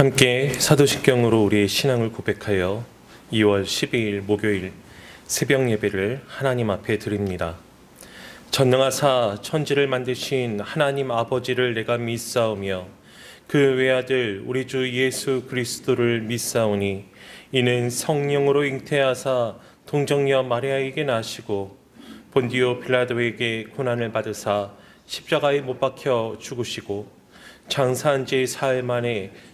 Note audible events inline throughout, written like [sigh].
함께 사도신경으로 우리의 신앙을 고백하여 2월 12일 목요일 새벽 예배를 하나님 앞에 드립니다. 전능하사 천지를 만드신 하나님 아버지를 내가 믿사오며 그 외아들 우리 주 예수 그리스도를 믿사오니 이는 성령으로 잉태하사 동정녀 마리아에게 나시고 본디오 빌라도에게 고난을 받으사 십자가에 못 박혀 죽으시고 장사한 지 사흘 만에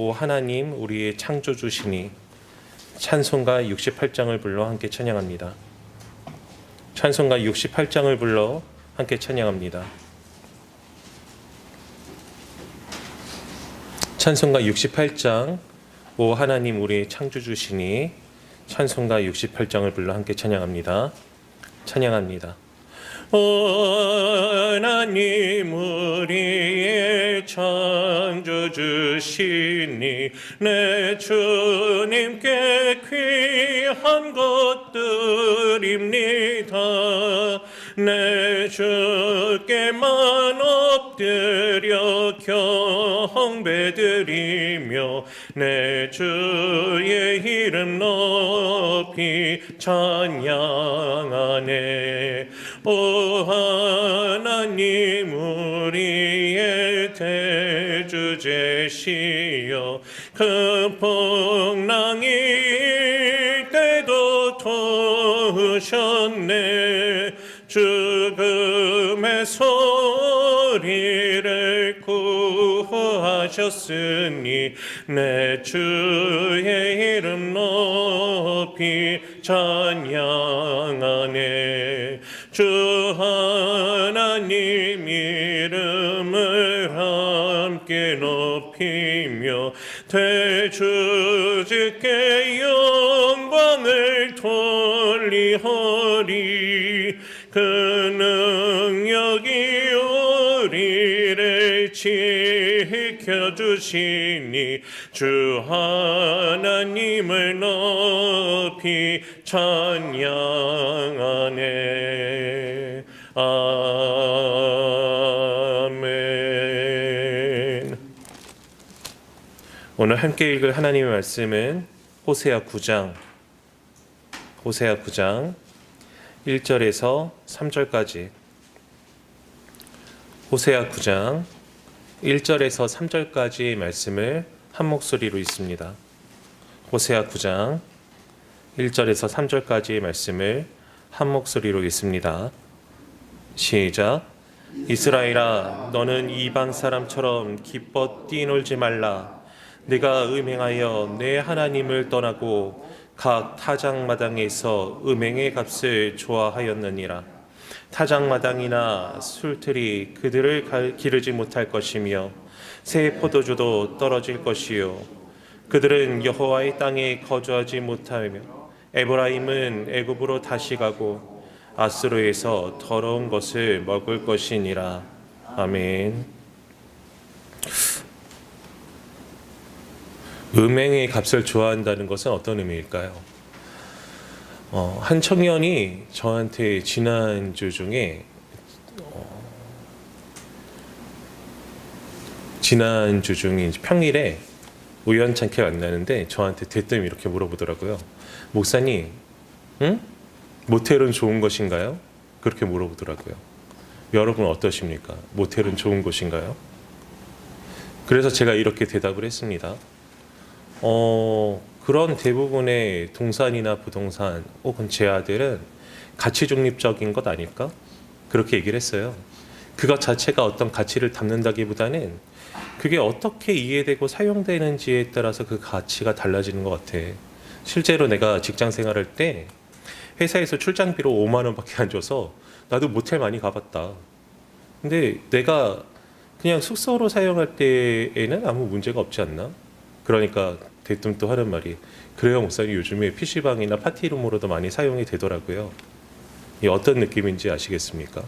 오 하나님 우리의 창조주시니 찬송가 68장을 불러 함께 찬양합니다. 찬송가 68장을 불러 함께 찬양합니다. 찬송가 68장 오 하나님 우리의 창조주시니 찬송가 68장을 불러 함께 찬양합니다. 찬양합니다. 하나님 우리의 창조주시니 내 주님께 귀한 것들입니다. 내 주께만 엎드려 경배드리며 내 주의 이름 높이 찬양하네 오 하나님 우리의 대주제시여 그 풍랑이 때도 도우셨네 하셨으니 내 주의 이름 높이 찬양하네 주 하나님 이름을 함께 높이며 대주직께 영광을 돌리허리. 그 능력이 우리를 지 켜주시니 주 하나님을 높이 찬양하네 아멘. 오늘 함께 읽을 하나님의 말씀은 호세아 9장. 호세아 9장 1절에서 3절까지. 호세아 9장 1절에서 3절까지의 말씀을 한 목소리로 읽습니다. 호세아 9장 1절에서 3절까지의 말씀을 한 목소리로 읽습니다. 시작. 이스라엘아, 너는 이방 사람처럼 기뻐 뛰놀지 말라. 내가 음행하여 내 하나님을 떠나고 각 타작마당에서 음행의 값을 좋아하였느니라. 타작마당이나 술틀이 그들을 가- 기르지 못할 것이며 새 포도주도 떨어질 것이요 그들은 여호와의 땅에 거주하지 못하며 에브라임은 애굽으로 다시 가고 아스로에서 더러운 것을 먹을 것이니라 아멘. 음행의 값을 좋아한다는 것은 어떤 의미일까요? 어, 한 청년이 저한테 지난주 중에 어, 지난주 이제 평일에 우연찮게 만나는데 저한테 대뜸 이렇게 물어보더라고요. 목사님, 응? 모텔은 좋은 것인가요? 그렇게 물어보더라고요. 여러분 어떠십니까? 모텔은 좋은 곳인가요? 그래서 제가 이렇게 대답을 했습니다. 어, 그런 대부분의 동산이나 부동산 혹은 제아들은 가치 중립적인 것 아닐까? 그렇게 얘기를 했어요. 그것 자체가 어떤 가치를 담는다기보다는 그게 어떻게 이해되고 사용되는지에 따라서 그 가치가 달라지는 것 같아. 실제로 내가 직장 생활할 때 회사에서 출장비로 5만 원밖에 안 줘서 나도 모텔 많이 가봤다. 근데 내가 그냥 숙소로 사용할 때에는 아무 문제가 없지 않나? 그러니까 대뜸 또 하는 말이 그래요 목사님 요즘에 PC방이나 파티룸으로도 많이 사용이 되더라고요. 이 어떤 느낌인지 아시겠습니까?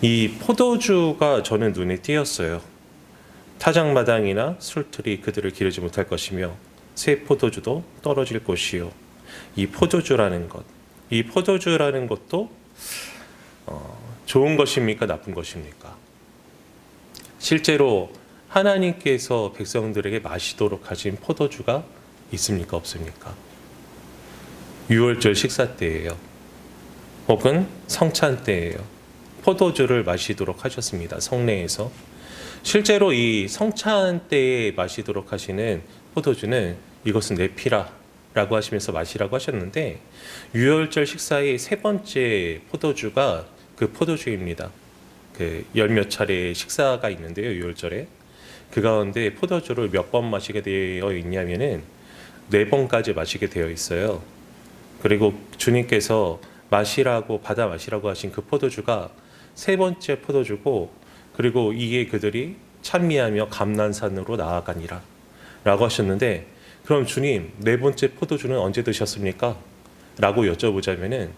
이 포도주가 저는 눈에 띄었어요. 타작마당이나 술틀이 그들을 기르지 못할 것이며 새 포도주도 떨어질 것이요. 이 포도주라는 것, 이 포도주라는 것도 어, 좋은 것입니까 나쁜 것입니까? 실제로 하나님께서 백성들에게 마시도록 하신 포도주가 있습니까 없습니까? 6월절 식사 때예요. 혹은 성찬 때예요. 포도주를 마시도록 하셨습니다. 성내에서. 실제로 이 성찬 때에 마시도록 하시는 포도주는 이것은 내 피라 라고 하시면서 마시라고 하셨는데 유월절 식사의 세 번째 포도주가 그 포도주입니다. 그 열 몇 차례 식사가 있는데요. 유월절에 그 가운데 포도주를 몇 번 마시게 되어 있냐면은 네 번까지 마시게 되어 있어요. 그리고 주님께서 마시라고 받아 마시라고 하신 그 포도주가 세 번째 포도주고 그리고 이게 그들이 찬미하며 감난산으로 나아가니라 라고 하셨는데 그럼 주님 네 번째 포도주는 언제 드셨습니까? 라고 여쭤보자면은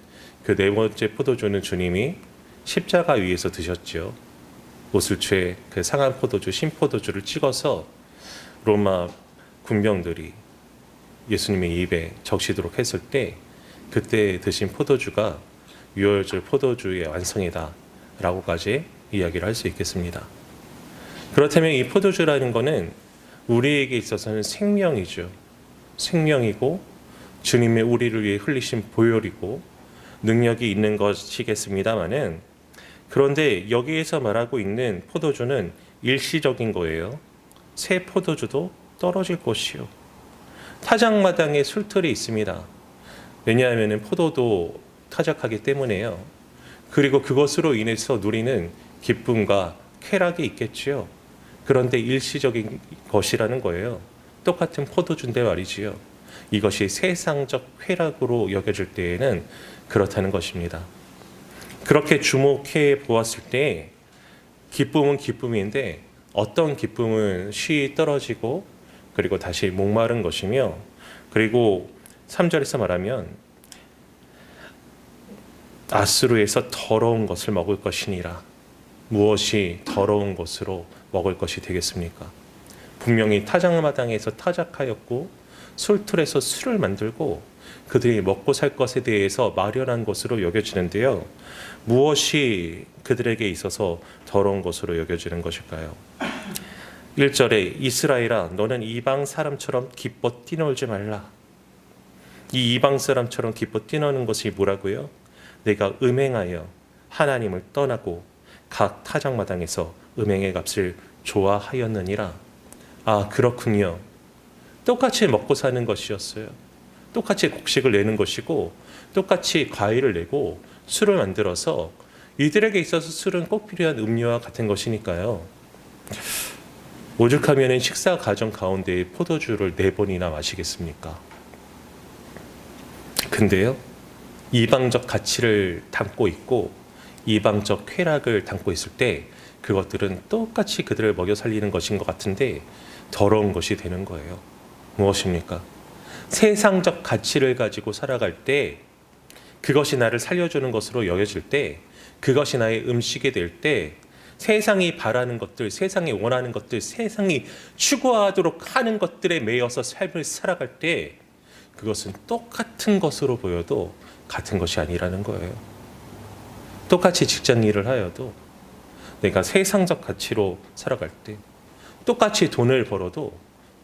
그 네 번째 포도주는 주님이 십자가 위에서 드셨 죄그 상한 포도주 신포도주를 찍어서 로마 군병들이 예수님의 입에 적시도록 했을 때 그때 드신 포도주가 유월절 포도주의 완성이다 라고까지 이야기를 할 수 있겠습니다. 그렇다면 이 포도주라는 것은 우리에게 있어서는 생명이죠. 생명이고 주님의 우리를 위해 흘리신 보혈이고 능력이 있는 것이겠습니다마는 그런데 여기에서 말하고 있는 포도주는 일시적인 거예요. 새 포도주도 떨어질 것이요. 타작마당에 술틀이 있습니다. 왜냐하면 포도도 타작하기 때문에요. 그리고 그것으로 인해서 누리는 기쁨과 쾌락이 있겠지요. 그런데 일시적인 것이라는 거예요. 똑같은 포도주인데 말이지요. 이것이 세상적 쾌락으로 여겨질 때에는 그렇다는 것입니다. 그렇게 주목해 보았을 때 기쁨은 기쁨인데 어떤 기쁨은 쉬 떨어지고 그리고 다시 목마른 것이며 그리고 3절에서 말하면 아스루에서 더러운 것을 먹을 것이니라 무엇이 더러운 것으로 먹을 것이 되겠습니까? 분명히 타작마당에서 타작하였고 술틀에서 술을 만들고 그들이 먹고 살 것에 대해서 마련한 것으로 여겨지는데요. 무엇이 그들에게 있어서 더러운 것으로 여겨지는 것일까요? 1절에 이스라엘아 너는 이방 사람처럼 기뻐 뛰놀지 말라. 이 이방 사람처럼 기뻐 뛰노는 것이 뭐라고요? 내가 음행하여 하나님을 떠나고 각 타작마당에서 음행의 값을 좋아하였느니라. 아 그렇군요. 똑같이 먹고 사는 것이었어요. 똑같이 곡식을 내는 것이고 똑같이 과일을 내고 술을 만들어서 이들에게 있어서 술은 꼭 필요한 음료와 같은 것이니까요. 오죽하면 식사 과정 가운데 포도주를 네 번이나 마시겠습니까? 근데요, 이방적 가치를 담고 있고 이방적 쾌락을 담고 있을 때 그것들은 똑같이 그들을 먹여 살리는 것인 것 같은데 더러운 것이 되는 거예요. 무엇입니까? 세상적 가치를 가지고 살아갈 때 그것이 나를 살려주는 것으로 여겨질 때 그것이 나의 음식이 될 때 세상이 바라는 것들, 세상이 원하는 것들, 세상이 추구하도록 하는 것들에 매여서 삶을 살아갈 때 그것은 똑같은 것으로 보여도 같은 것이 아니라는 거예요. 똑같이 직장 일을 하여도 내가 세상적 가치로 살아갈 때 똑같이 돈을 벌어도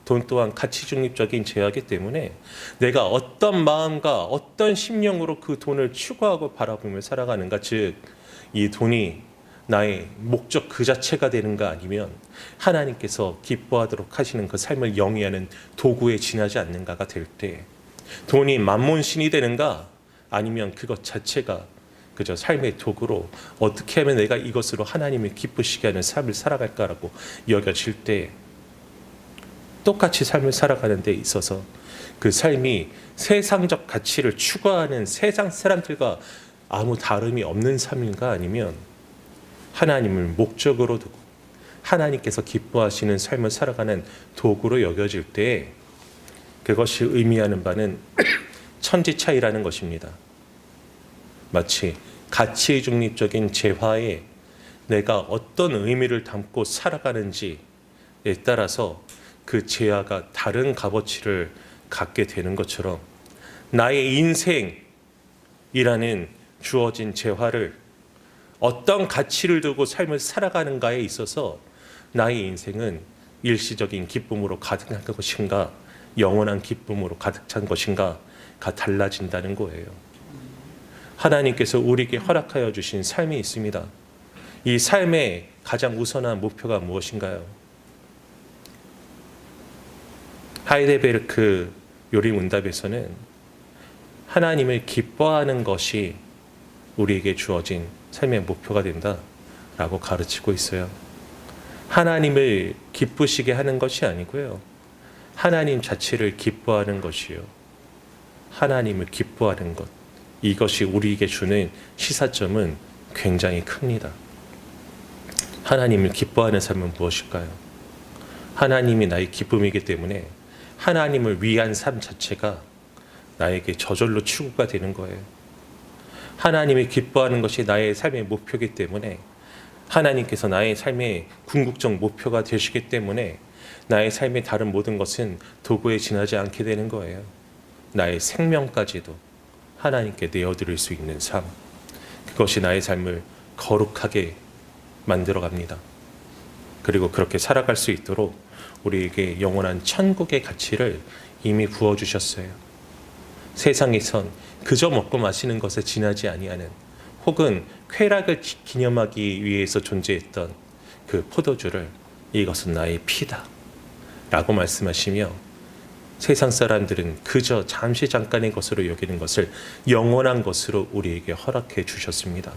돈 또한 가치 중립적인 제약이기 때문에 내가 어떤 마음과 어떤 심령으로 그 돈을 추구하고 바라보며 살아가는가 즉 이 돈이 나의 목적 그 자체가 되는가 아니면 하나님께서 기뻐하도록 하시는 그 삶을 영위하는 도구에 지나지 않는가가 될 때 돈이 만몬신이 되는가 아니면 그것 자체가 그저 삶의 도구로 어떻게 하면 내가 이것으로 하나님을 기쁘시게 하는 삶을 살아갈까라고 여겨질 때 똑같이 삶을 살아가는 데 있어서 그 삶이 세상적 가치를 추구하는 세상 사람들과 아무 다름이 없는 삶인가 아니면 하나님을 목적으로 두고 하나님께서 기뻐하시는 삶을 살아가는 도구로 여겨질 때 그것이 의미하는 바는 [clears throat] 천지 차이라는 것입니다. 마치 가치 중립적인 재화에 내가 어떤 의미를 담고 살아가는지에 따라서 그 재화가 다른 값어치를 갖게 되는 것처럼 나의 인생이라는 주어진 재화를 어떤 가치를 두고 삶을 살아가는가에 있어서 나의 인생은 일시적인 기쁨으로 가득한 것인가 영원한 기쁨으로 가득 찬 것인가가 달라진다는 거예요. 하나님께서 우리에게 허락하여 주신 삶이 있습니다. 이 삶의 가장 우선한 목표가 무엇인가요? 하이데베르크 요리 문답에서는 하나님을 기뻐하는 것이 우리에게 주어진 삶의 목표가 된다라고 가르치고 있어요. 하나님을 기쁘시게 하는 것이 아니고요. 하나님 자체를 기뻐하는 것이요. 하나님을 기뻐하는 것. 이것이 우리에게 주는 시사점은 굉장히 큽니다. 하나님을 기뻐하는 삶은 무엇일까요? 하나님이 나의 기쁨이기 때문에 하나님을 위한 삶 자체가 나에게 저절로 추구가 되는 거예요. 하나님이 기뻐하는 것이 나의 삶의 목표이기 때문에 하나님께서 나의 삶의 궁극적 목표가 되시기 때문에 나의 삶의 다른 모든 것은 도구에 지나지 않게 되는 거예요. 나의 생명까지도 하나님께 내어드릴 수 있는 삶. 그것이 나의 삶을 거룩하게 만들어 갑니다. 그리고 그렇게 살아갈 수 있도록 우리에게 영원한 천국의 가치를 이미 부어 주셨어요. 세상에선 그저 먹고 마시는 것에 지나지 아니하는 혹은 쾌락을 기념하기 위해서 존재했던 그 포도주를 이것은 나의 피다 라고 말씀하시며 세상 사람들은 그저 잠시 잠깐의 것으로 여기는 것을 영원한 것으로 우리에게 허락해 주셨습니다.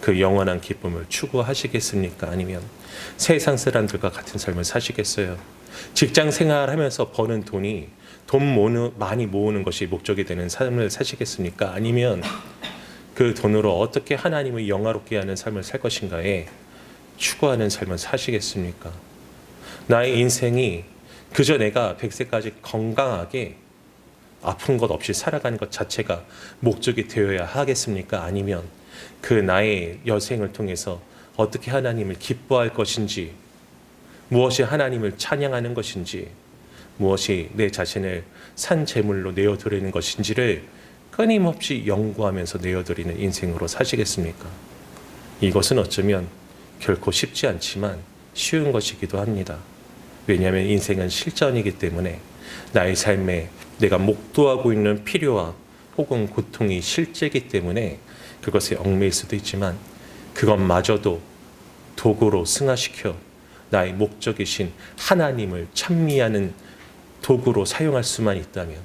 그 영원한 기쁨을 추구하시겠습니까? 아니면 세상 사람들과 같은 삶을 사시겠어요? 직장 생활하면서 버는 돈이 돈 모으는, 많이 모으는 것이 목적이 되는 삶을 사시겠습니까? 아니면 그 돈으로 어떻게 하나님을 영화롭게 하는 삶을 살 것인가에 추구하는 삶을 사시겠습니까? 나의 인생이 그저 내가 100세까지 건강하게 아픈 것 없이 살아가는 것 자체가 목적이 되어야 하겠습니까? 아니면 그 나의 여생을 통해서 어떻게 하나님을 기뻐할 것인지, 무엇이 하나님을 찬양하는 것인지, 무엇이 내 자신을 산 제물로 내어드리는 것인지를 끊임없이 연구하면서 내어드리는 인생으로 사시겠습니까? 이것은 어쩌면 결코 쉽지 않지만 쉬운 것이기도 합니다. 왜냐하면 인생은 실전이기 때문에 나의 삶에 내가 목도하고 있는 필요와 혹은 고통이 실제이기 때문에 그것에 얽매일 수도 있지만 그것마저도 도구로 승화시켜 나의 목적이신 하나님을 찬미하는 도구로 사용할 수만 있다면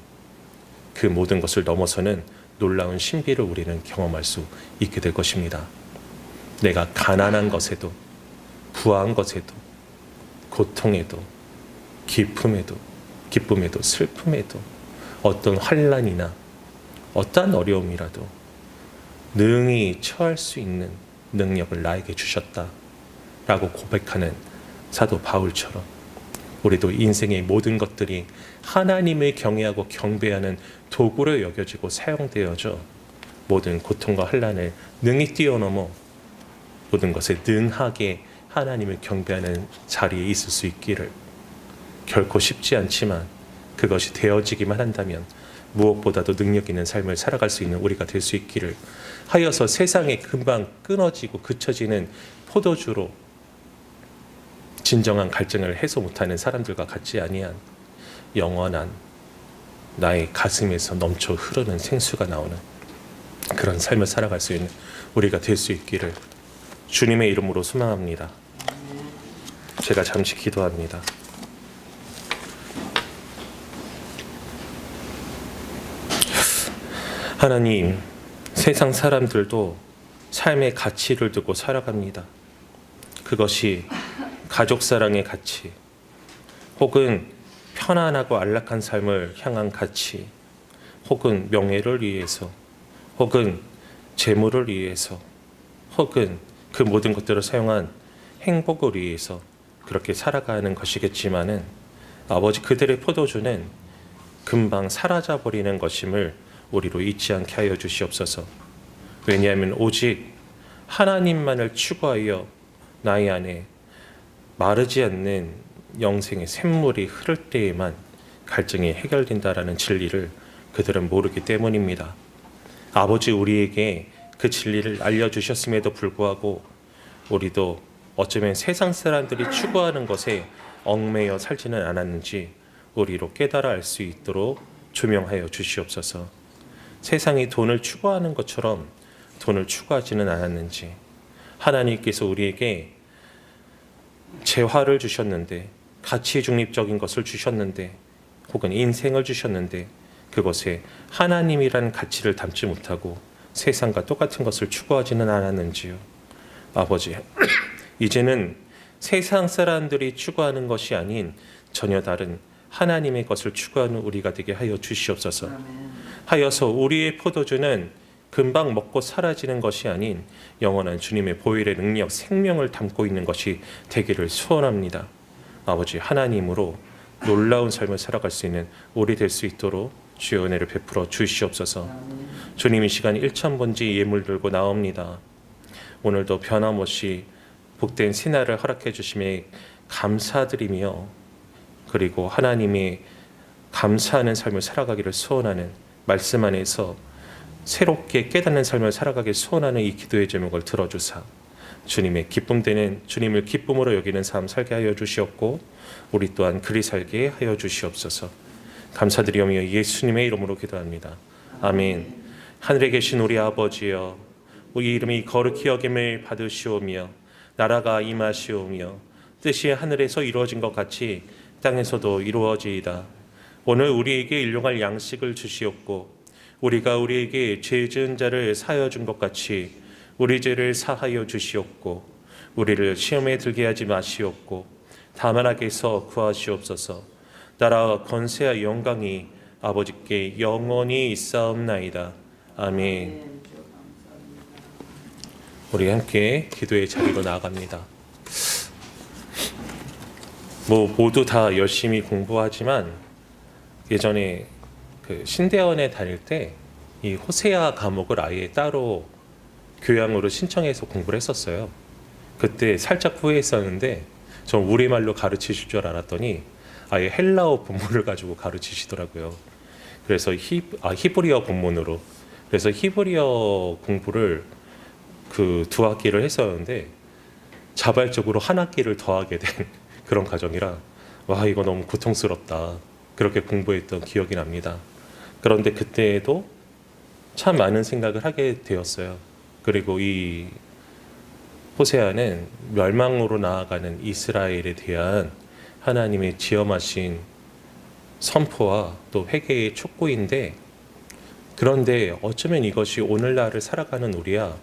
그 모든 것을 넘어서는 놀라운 신비를 우리는 경험할 수 있게 될 것입니다. 내가 가난한 것에도 부한 것에도 고통에도 기쁨에도 기쁨에도 슬픔에도 어떤 환란이나 어떠한 어려움이라도 능히 처할 수 있는 능력을 나에게 주셨다 라고 고백하는 사도 바울처럼 우리도 인생의 모든 것들이 하나님을 경외하고 경배하는 도구로 여겨지고 사용되어져 모든 고통과 환란을 능히 뛰어넘어 모든 것에 능하게 하나님을 경배하는 자리에 있을 수 있기를 결코 쉽지 않지만 그것이 되어지기만 한다면 무엇보다도 능력 있는 삶을 살아갈 수 있는 우리가 될 수 있기를 하여서 세상에 금방 끊어지고 그쳐지는 포도주로 진정한 갈증을 해소 못하는 사람들과 같지 아니한 영원한 나의 가슴에서 넘쳐 흐르는 생수가 나오는 그런 삶을 살아갈 수 있는 우리가 될 수 있기를 주님의 이름으로 소망합니다. 제가 잠시 기도합니다. 하나님, 세상 사람들도 삶의 가치를 두고 살아갑니다. 그것이 가족 사랑의 가치, 혹은 편안하고 안락한 삶을 향한 가치, 혹은 명예를 위해서, 혹은 재물을 위해서, 혹은 그 모든 것들을 사용한 행복을 위해서 그렇게 살아가는 것이겠지만은 아버지 그들의 포도주는 금방 사라져 버리는 것임을 우리로 잊지 않게 하여 주시옵소서. 왜냐하면 오직 하나님만을 추구하여 나의 안에 마르지 않는 영생의 샘물이 흐를 때에만 갈증이 해결된다라는 진리를 그들은 모르기 때문입니다. 아버지 우리에게 그 진리를 알려주셨음에도 불구하고 우리도 어쩌면 세상 사람들이 추구하는 것에 얽매여 살지는 않았는지 우리로 깨달아 알 수 있도록 조명하여 주시옵소서. 세상이 돈을 추구하는 것처럼 돈을 추구하지는 않았는지 하나님께서 우리에게 재화를 주셨는데 가치 중립적인 것을 주셨는데 혹은 인생을 주셨는데 그것에 하나님이란 가치를 담지 못하고 세상과 똑같은 것을 추구하지는 않았는지요. 아버지, [clears throat] 이제는 세상 사람들이 추구하는 것이 아닌 전혀 다른 하나님의 것을 추구하는 우리가 되게 하여 주시옵소서. 하여서 우리의 포도주는 금방 먹고 사라지는 것이 아닌 영원한 주님의 보혈의 능력, 생명을 담고 있는 것이 되기를 소원합니다. 아버지 하나님으로 놀라운 삶을 살아갈 수 있는 우리 될 수 있도록 주의 은혜를 베풀어 주시옵소서. 주님 이 시간 일천 번지 예물 들고 나옵니다. 오늘도 변함없이 복된 신화를 허락해 주심에 감사드리며 그리고 하나님의 감사하는 삶을 살아가기를 소원하는 말씀 안에서 새롭게 깨닫는 삶을 살아가길 소원하는 이 기도의 제목을 들어주사 주님의 기쁨 되는 주님을 기쁨으로 여기는 삶 살게 하여 주시옵고 우리 또한 그리 살게 하여 주시옵소서. 감사드리오며 예수님의 이름으로 기도합니다. 아멘. 하늘에 계신 우리 아버지여 우리 이름이 거룩히 여김을 받으시오며 나라가 임하시오며 뜻이 하늘에서 이루어진 것 같이 땅에서도 이루어지이다. 오늘 우리에게 일용할 양식을 주시옵고 우리가 우리에게 죄 지은 자를 사하여 준 것 같이 우리 죄를 사하여 주시옵고 우리를 시험에 들게 하지 마시옵고 다만 악에서 구하시옵소서. 나라와 권세와 영광이 아버지께 영원히 있사옵나이다. 아멘. 우리 함께 기도의 자리로 나아갑니다. 뭐 모두 다 열심히 공부하지만 예전에 그 신대원에 다닐 때 이 호세아 과목을 아예 따로 교양으로 신청해서 공부를 했었어요. 그때 살짝 후회했었는데 전 우리말로 가르치실 줄 알았더니 아예 헬라어 본문을 가지고 가르치시더라고요. 그래서 히, 아, 히브리어 본문으로 그래서 히브리어 공부를 그 두 학기를 했었는데 자발적으로 한 학기를 더하게 된 [laughs] 그런 과정이라 와 이거 너무 고통스럽다 그렇게 공부했던 기억이 납니다. 그런데 그때에도 참 많은 생각을 하게 되었어요. 그리고 이 호세아는 멸망으로 나아가는 이스라엘에 대한 하나님의 지엄하신 선포와 또 회개의 촉구인데 그런데 어쩌면 이것이 오늘날을 살아가는 우리야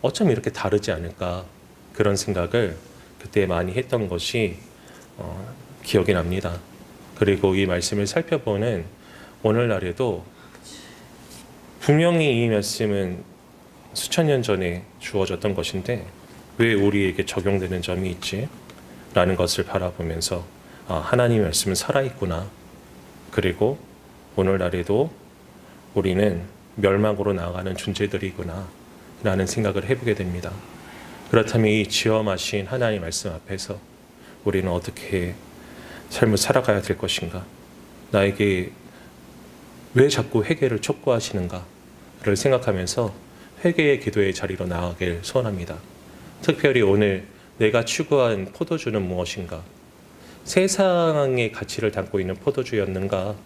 어쩜 이렇게 다르지 않을까 그런 생각을 그때 많이 했던 것이 어, 기억이 납니다. 그리고 이 말씀을 살펴보는 오늘날에도 분명히 이 말씀은 수천 년 전에 주어졌던 것인데 왜 우리에게 적용되는 점이 있지? 라는 것을 바라보면서 아, 하나님 말씀은 살아있구나. 그리고 오늘날에도 우리는 멸망으로 나아가는 존재들이구나. 라는 생각을 해보게 됩니다. 그렇다면 이 지엄하신 하나님 말씀 앞에서 우리는 어떻게 삶을 살아가야 될 것인가? 나에게 왜 자꾸 회개를 촉구하시는가를 생각하면서 회개의 기도의 자리로 나아가길 소원합니다. 특별히 오늘 내가 추구한 포도주는 무엇인가? 세상의 가치를 담고 있는 포도주였는가?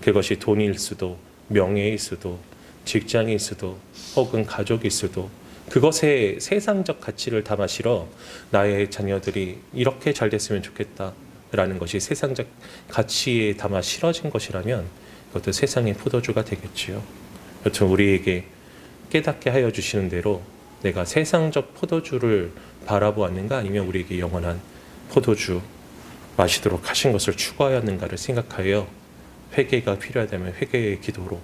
그것이 돈일 수도, 명예일 수도, 직장일 수도, 혹은 가족일 수도, 그것에 세상적 가치를 담아 실어 나의 자녀들이 이렇게 잘 됐으면 좋겠다 라는 것이 세상적 가치에 담아 실어진 것이라면 그것도 세상의 포도주가 되겠지요. 여튼 우리에게 깨닫게 하여 주시는 대로 내가 세상적 포도주를 바라보았는가 아니면 우리에게 영원한 포도주 마시도록 하신 것을 추구하였는가를 생각하여 회개가 필요하다면 회개의 기도로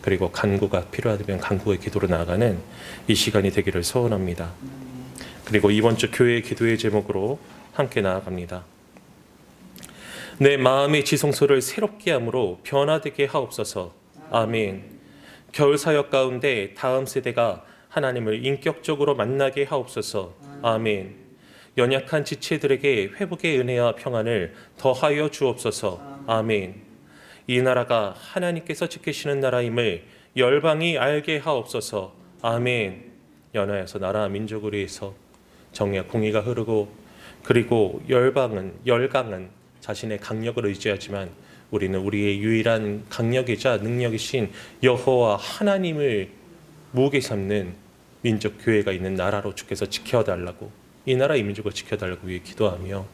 그리고 간구가 필요하다면 간구의 기도로 나아가는 이 시간이 되기를 소원합니다. 그리고 이번 주 교회의 기도의 제목으로 함께 나아갑니다. 내 마음의 지성소를 새롭게 함으로 변화되게 하옵소서. 아멘. 겨울 사역 가운데 다음 세대가 하나님을 인격적으로 만나게 하옵소서. 아멘. 연약한 지체들에게 회복의 은혜와 평안을 더하여 주옵소서. 아멘. 이 나라가 하나님께서 지키시는 나라임을 열방이 알게 하옵소서. 아멘. 연하여서 나라와 민족을 위해서 정의와 공의가 흐르고 그리고 열방은 열강은 자신의 강력을 의지하지만 우리는 우리의 유일한 강력이자 능력이신 여호와 하나님을 무게 삼는 민족 교회가 있는 나라로 주께서 지켜달라고 이 나라 이 민족을 지켜달라고 위해 기도하며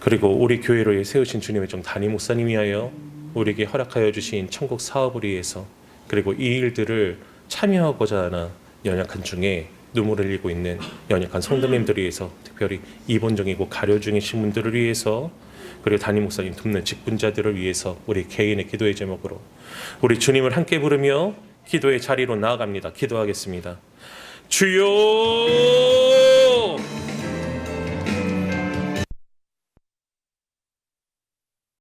그리고 우리 위해 세우신 주님의 종 담임 목사님 위하여 우리에게 허락하여 주신 천국 사업을 위해서 그리고 이 일들을 참여하고자 하나 연약한 중에 눈물을 흘리고 있는 연약한 성도님들을 위해서 특별히 입원 중이고 가려 중이신 분들을 위해서 그리고 담임 목사님 돕는 직분자들을 위해서 우리 개인의 기도의 제목으로 우리 주님을 함께 부르며 기도의 자리로 나아갑니다. 기도하겠습니다. 주여